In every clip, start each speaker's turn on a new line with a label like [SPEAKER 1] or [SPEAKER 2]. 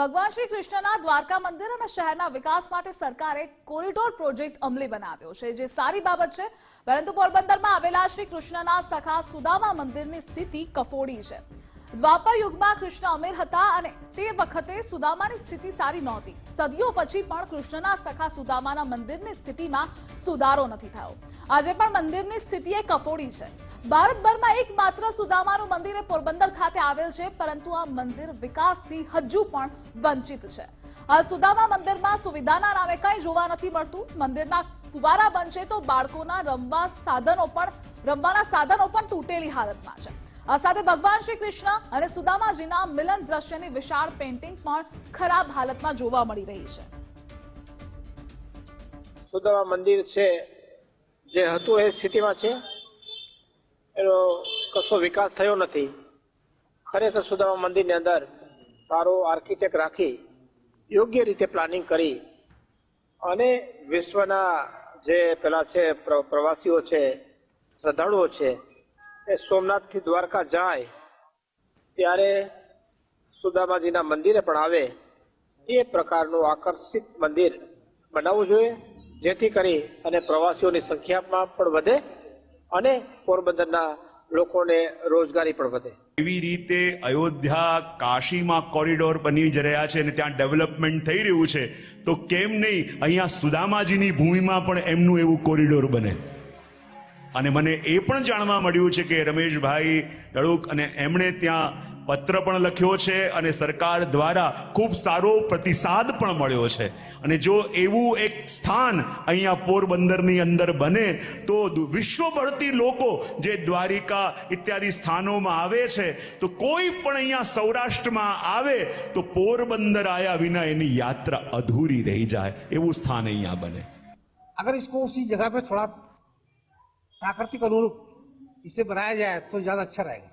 [SPEAKER 1] ભગવાન શ્રી કૃષ્ણના દ્વારકા મંદિર અને શહેરના વિકાસ માટે સરકારે કોરિડોર પ્રોજેક્ટ અમલી બનાવ્યો છે, જે સારી બાબત છે. પરંતુ પોરબંદરમાં આવેલા શ્રી કૃષ્ણના સખા સુદામા મંદિરની સ્થિતિ કફોડી છે. દ્વાપર યુગમાં કૃષ્ણ અમીર હતા અને તે વખતે સુદામાની સ્થિતિ સારી નહોતી. સદીઓ પછી પણ કૃષ્ણના સખા સુદામાના મંદિરની સ્થિતિમાં સુધારો નથી થયો. આજે પણ મંદિરની સ્થિતિ એ કફોડી છે. ભારતભરમાં એકમાત્ર સુદામાનું મંદિર એ પોરબંદર ખાતે આવેલ છે, પરંતુ આ મંદિર વિકાસથી હજુ પણ વંચિત છે. હાલ સુદામા મંદિરમાં સુવિધાના નામે કંઈ જોવા નથી મળતું. મંદિરના ફુવારા બનશે તો બાળકોના રમવા સાધનો પણ, રમવાના સાધનો પણ તૂટેલી હાલતમાં છે. આ સાથે ભગવાન શ્રી કૃષ્ણ અને સુદામાજીના મિલન દ્રશ્યની વિશાળ પેઇન્ટિંગ પણ ખરાબ હાલતમાં જોવા મળી રહી છે.
[SPEAKER 2] સુદામા મંદિર છે, જે હતું એ સ્થિતિમાં છે. એનો કશો વિકાસ થયો નથી. ખરેખર સુદામા મંદિરની અંદર સારો આર્કિટેક્ટ રાખી, યોગ્ય રીતે પ્લાનિંગ કરી અને વિશ્વના જે પેલા છે પ્ર- પ્રવાસીઓ છે, શ્રદ્ધાળુઓ છે એ સોમનાથથી દ્વારકા જાય, ત્યારે સુદામાજીના મંદિરે પણ આવે, એ પ્રકારનું આકર્ષિત મંદિર બનાવવું જોઈએ, જેથી કરી અને પ્રવાસીઓની સંખ્યામાં પણ વધે અને પોરબંદરના લોકોને રોજગારી પણ વધે.
[SPEAKER 3] એવી રીતે અયોધ્યા કાશીમાં કોરિડોર બની જ રહ્યા છે અને ત્યાં ડેવલપમેન્ટ થઈ રહ્યું છે, તો કેમ નહીં અહીંયા સુદામાજીની ભૂમિમાં પણ એમનું એવું કોરિડોર બને? અને મને એ પણ જાણવા મળ્યું છે કે રમેશભાઈ ડળુક અને એમણે ત્યાં પત્ર પણ લખ્યો છે અને સરકાર દ્વારા ખૂબ સારો પ્રતિસાદ પણ મળ્યો છે અને જો એવું એક સ્થાન અહીંયા પોરબંદરની અંદર બને તો દુ- વિશ્વભરથી લોકો જે દ્વારિકા ઇત્યાદિ સ્થાનોમાં આવે છે તો કોઈ પણ અહીંયા સૌરાષ્ટ્રમાં આવે તો પોરબંદર આયા વિના એની યાત્રા અધૂરી રહી જાય એવું સ્થાન અહીંયા બને
[SPEAKER 4] अगर इसको उसी जगह पे थोड़ा प्राकृतिक अनुरूप इसे बनाया जाए तो ज़्यादा अच्छा रहेगा।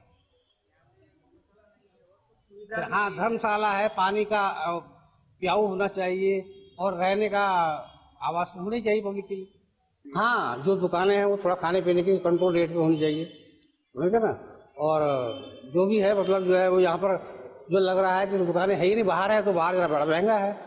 [SPEAKER 4] हाँ धर्मशाला है, पानी का प्याऊ होना चाहिए और रहने का आवास होनी चाहिए पब्लिक के लिए। हाँ जो दुकानें हैं वो थोड़ा खाने पीने की कंट्रोल रेट पे होनी चाहिए। समझ ना? और, जो भी है मतलब जो है वो यहाँ पर जो लग रहा है कि दुकानें है ही नहीं, बाहर है तो बाहर जरा बड़ा महँगा है।